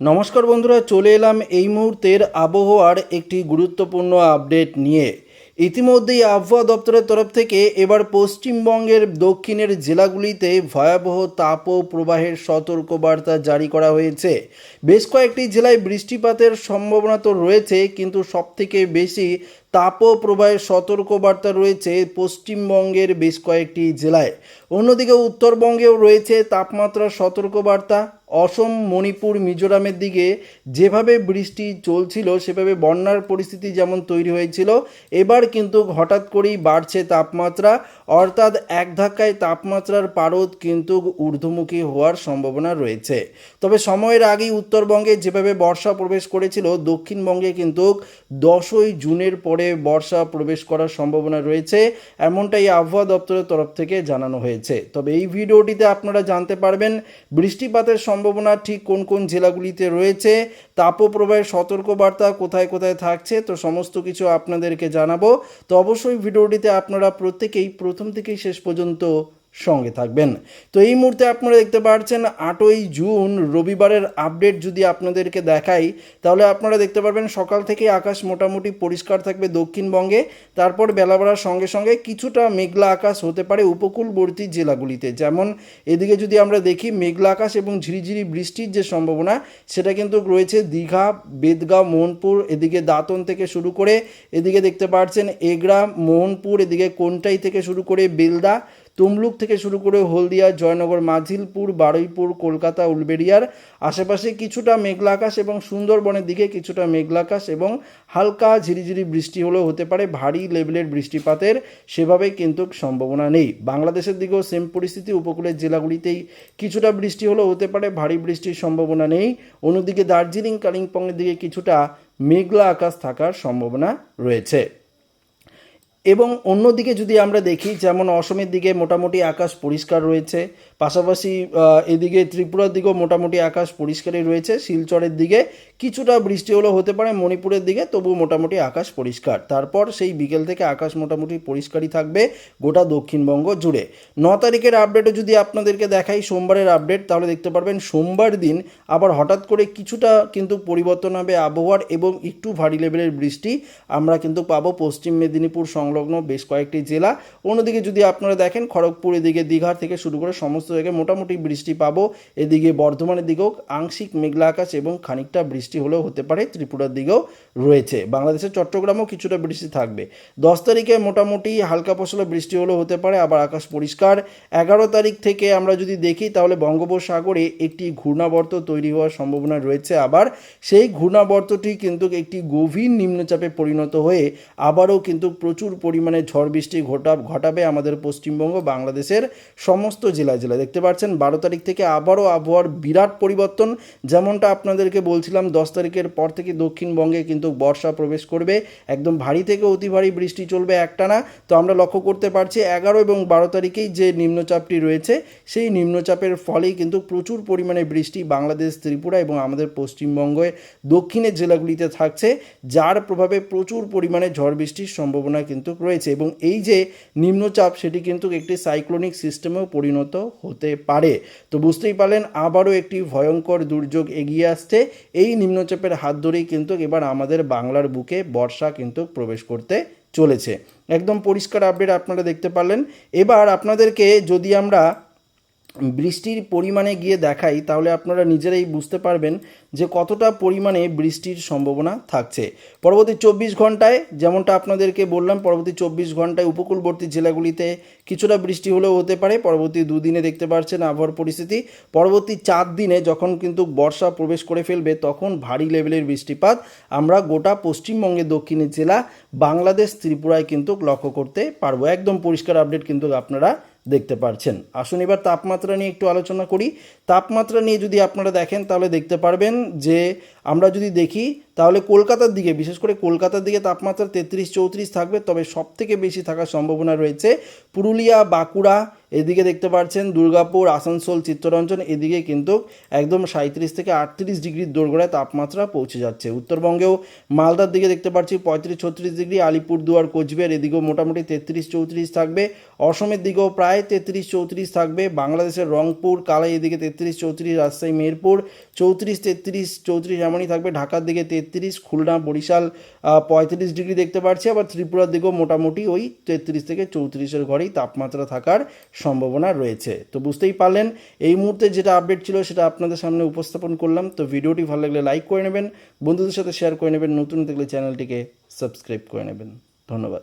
নমস্কার বন্ধুরা, চলে এলাম এই মুহূর্তের আবহাওয়ার একটি গুরুত্বপূর্ণ আপডেট নিয়ে। ইতিমধ্যেই আবহাওয়া দপ্তরের তরফ থেকে এবার পশ্চিমবঙ্গের দক্ষিণের জেলাগুলিতে ভয়াবহ তাপ প্রবাহের সতর্কবার্তা জারি করা হয়েছে। বেশ কয়েকটি জেলায় বৃষ্টিপাতের সম্ভাবনা তো রয়েছে, কিন্তু সবথেকে বেশি তাপ ও প্রবাহের সতর্কবার্তা রয়েছে পশ্চিমবঙ্গের বেশ কয়েকটি জেলায়। অন্যদিকে উত্তরবঙ্গেও রয়েছে তাপমাত্রার সতর্কবার্তা। অসম, মণিপুর, মিজোরামের দিকে যেভাবে বৃষ্টি চলছিল, সেভাবে বন্যার পরিস্থিতি যেমন তৈরি হয়েছিল, এবার কিন্তু হঠাৎ করেই বাড়ছে তাপমাত্রা। অর্থাৎ এক ধাক্কায় তাপমাত্রার পারদ কিন্তু ঊর্ধ্বমুখী হওয়ার সম্ভাবনা রয়েছে। তবে সময়ের আগেই উত্তরবঙ্গে যেভাবে বর্ষা প্রবেশ করেছিল, দক্ষিণবঙ্গে কিন্তু দশই জুনের পরে বর্ষা প্রবেশ করার সম্ভাবনা রয়েছে, এমনটাই আবহাওয়া দপ্তরের তরফ থেকে জানানো হয়েছে। তবে এই ভিডিওটিতে আপনারা জানতে পারবেন, বৃষ্টিপাতের সম্ভাবনা ঠিক কোন কোন জেলাগুলিতে রয়েছে, তাপপ্রবাহের সতর্কবার্তা কোথায় কোথায় থাকছে, তো সমস্ত কিছু আপনাদেরকে জানাব। তো অবশ্যই ভিডিওটিতে আপনারা প্রত্যেকেই প্রথম থেকেই শেষ পর্যন্ত সঙ্গে থাকবেন। তো এই মুহূর্তে আপনারা দেখতে পাচ্ছেন আটই জুন, রবিবারের আপডেট যদি আপনাদেরকে দেখাই, তাহলে আপনারা দেখতে পারবেন সকাল থেকে আকাশ মোটামুটি পরিষ্কার থাকবে দক্ষিণবঙ্গে। তারপর বেলা বাড়ার সঙ্গে সঙ্গে কিছুটা মেঘলা আকাশ হতে পারে উপকূলবর্তী জেলাগুলিতে। যেমন এদিকে যদি আমরা দেখি, মেঘলা আকাশ এবং ঝিরিঝিরি বৃষ্টির যে সম্ভাবনা, সেটা কিন্তু রয়েছে দীঘা, বেদগাঁও, মোহনপুর, এদিকে দাঁতন থেকে শুরু করে এদিকে দেখতে পাচ্ছেন এগরা মোহনপুর, এদিকে কোনটাই থেকে শুরু করে বেলদা তমলুক থেকে শুরু করে হলদিয়া, জয়নগর, মাঝিলপুর, বারুইপুর, কলকাতা, উলবেড়িয়ার আশেপাশে কিছুটা মেঘলা আকাশ এবং সুন্দরবনের দিকে কিছুটা মেঘলা আকাশ এবং হালকা ঝিরিঝিরি বৃষ্টি হলেও হতে পারে ভারী লেভেলের বৃষ্টিপাতের সেভাবে কিন্তু সম্ভাবনা নেই। বাংলাদেশের দিকেও সেম পরিস্থিতি, উপকূলের জেলাগুলিতেই কিছুটা বৃষ্টি হলেও হতে পারে ভারী বৃষ্টির সম্ভাবনা নেই। অন্যদিকে দার্জিলিং, কালিম্পংয়ের দিকে কিছুটা মেঘলা আকাশ থাকার সম্ভাবনা রয়েছে। এবং অন্যদিকে যদি আমরা দেখি, যেমন অসমের দিকে মোটামুটি আকাশ পরিষ্কার রয়েছে, পাশাপাশি এদিকে ত্রিপুরার দিকেও মোটামুটি আকাশ পরিষ্কারই রয়েছে, শিলচরের দিকে কিছুটা বৃষ্টি হলেও হতে পারে, মণিপুরের দিকে তবুও মোটামুটি আকাশ পরিষ্কার। তারপর সেই বিকেল থেকে আকাশ মোটামুটি পরিষ্কারই থাকবে গোটা দক্ষিণবঙ্গ জুড়ে। ন তারিখের আপডেটও যদি আপনাদেরকে দেখাই, সোমবারের আপডেট তাহলে দেখতে পারবেন সোমবার দিন আবার হঠাৎ করে কিছুটা কিন্তু পরিবর্তন হবে আবহাওয়ার এবং একটু ভারী লেভেলের বৃষ্টি আমরা কিন্তু পাবো পশ্চিম মেদিনীপুর সংলগ্ন বেশ কয়েকটি জেলা। অন্যদিকে যদি আপনারা দেখেন, খড়গপুর এদিকে দীঘার থেকে শুরু করে সমস্ত জায়গায় মোটামুটি বৃষ্টি পাবো। এদিকে বর্ধমানের দিকেও আংশিক মেঘলা আকাশ এবং খানিকটা বৃষ্টি হলেও হতে পারে ত্রিপুরার দিকেও রয়েছে। বাংলাদেশের চট্টগ্রামেও কিছুটা বৃষ্টি থাকবে। দশ তারিখে মোটামুটি হালকা ফসলে বৃষ্টি হলেও হতে পারে, আবার আকাশ পরিষ্কার। এগারো তারিখ থেকে আমরা যদি দেখি, তাহলে বঙ্গোপসাগরে একটি ঘূর্ণাবর্ত তৈরি হওয়ার সম্ভাবনা রয়েছে আবার। সেই ঘূর্ণাবর্তটি কিন্তু একটি গভীর নিম্নচাপে পরিণত হয়ে আবারও কিন্তু প্রচুর পরিমাণে ঝড় বৃষ্টি ঘটা, ঘটাবে আমাদের পশ্চিমবঙ্গ, বাংলাদেশের সমস্ত জেলায় জেলায়। দেখতে পাচ্ছেন, বারো তারিখ থেকে আবারও আবহাওয়ার বিরাট পরিবর্তন। যেমনটা আপনাদেরকে বলছিলাম, দশ তারিখের পর থেকে দক্ষিণবঙ্গে কিন্তু বর্ষা প্রবেশ করবে। একদম ভারী থেকে অতি ভারী বৃষ্টি চলবে একটানা। তো আমরা লক্ষ্য করতে পারছি, এগারো এবং বারো তারিখেই যে নিম্নচাপটি রয়েছে, সেই নিম্নচাপের ফলেই কিন্তু প্রচুর পরিমাণে বৃষ্টি বাংলাদেশ, ত্রিপুরা এবং আমাদের পশ্চিমবঙ্গে দক্ষিণের জেলাগুলিতে থাকছে, যার প্রভাবে প্রচুর পরিমাণে ঝড় বৃষ্টির সম্ভাবনা কিন্তু রয়েছে এবং এই যে নিম্নচাপ সেটি কিন্তু একটি সাইক্লোনিক সিস্টেমেও পরিণত হতে পারে। তো বুঝতেই পারলেন, আবারও একটি ভয়ঙ্কর দুর্যোগ এগিয়ে আসছে। এই নিম্নচাপের হাত ধরেই কিন্তু এবার আমাদের বাংলার বুকে বর্ষা কিন্তু প্রবেশ করতে চলেছে। একদম পরিষ্কার আপডেট আপনারা দেখতে পারলেন। এবার আপনাদেরকে যদি আমরা বৃষ্টির পরিমাণে গিয়ে দেখাই, তাহলে আপনারা নিজেরাই বুঝতে পারবেন যে কতটা পরিমাণে বৃষ্টির সম্ভাবনা থাকছে। পরবর্তী চব্বিশ ঘন্টায় যেমনটা আপনাদেরকে বললাম, পরবর্তী চব্বিশ ঘন্টায় উপকূলবর্তী জেলাগুলিতে কিছুটা বৃষ্টি হলেও হতে পারে। পরবর্তী দুদিনে দেখতে পাচ্ছেন আবহাওয়ার পরিস্থিতি। পরবর্তী চার দিনে যখন কিন্তু বর্ষা প্রবেশ করে ফেলবে, তখন ভারী লেভেলের বৃষ্টিপাত আমরা গোটা পশ্চিমবঙ্গের দক্ষিণের জেলা, বাংলাদেশ, ত্রিপুরায় কিন্তু লক্ষ্য করতে পারব। একদম পরিষ্কার আপডেট কিন্তু আপনারা দেখতে পারছেন। আসুন এবার তাপমাত্রা নিয়ে একটু আলোচনা করি। তাপমাত্রা নিয়ে যদি আপনারা দেখেন, তাহলে দেখতে পারবেন যে আমরা যদি দেখি, তাহলে কলকাতার দিকে, বিশেষ করে কলকাতার দিকে তাপমাত্রা তেত্রিশ, চৌত্রিশ থাকবে, তবে সব থেকে বেশি থাকার সম্ভাবনা রয়েছে পুরুলিয়া, বাঁকুড়া, এদিকে দেখতে পাচ্ছেন দুর্গাপুর, আসানসোল, চিত্তরঞ্জন, এদিকে কিন্তু একদম সাঁত্রিশ থেকে আটত্রিশ ডিগ্রির দোরগোড়ায় তাপমাত্রা পৌঁছে যাচ্ছে। উত্তরবঙ্গেও মালদার দিকে দেখতে পাচ্ছি পঁয়ত্রিশ, ছত্রিশ ডিগ্রি, আলিপুরদুয়ার, কোচবিহার, এদিকেও মোটামুটি তেত্রিশ, চৌত্রিশ থাকবে। অসমের দিকেও প্রায় তেত্রিশ, চৌত্রিশ থাকবে। বাংলাদেশের রংপুর, কালাই এদিকে তেত্রিশ, চৌত্রিশ, রাজশাহী মেহেরপুর চৌত্রিশ, তেত্রিশ, চৌত্রিশ এমনই থাকবে। ঢাকার দিকে তেত্রিশ, খুলনা, বরিশাল পঁয়ত্রিশ ডিগ্রি দেখতে পাচ্ছি আবার ত্রিপুরার দিকেও মোটামুটি ওই তেত্রিশ থেকে চৌত্রিশের ঘরেই তাপমাত্রা থাকার সম্ভাবনা রয়েছে। তো বুঝতেই পারলেন, এই মুহূর্তে যেটা আপডেট ছিল সেটা আপনাদের সামনে উপস্থাপন করলাম। তো ভিডিওটি ভালো লাগলে লাইক করে নেবেন, বন্ধুদের সাথে শেয়ার করে নেবেন, নতুন দেখলে চ্যানেলটিকে সাবস্ক্রাইব করে নেবেন। ধন্যবাদ।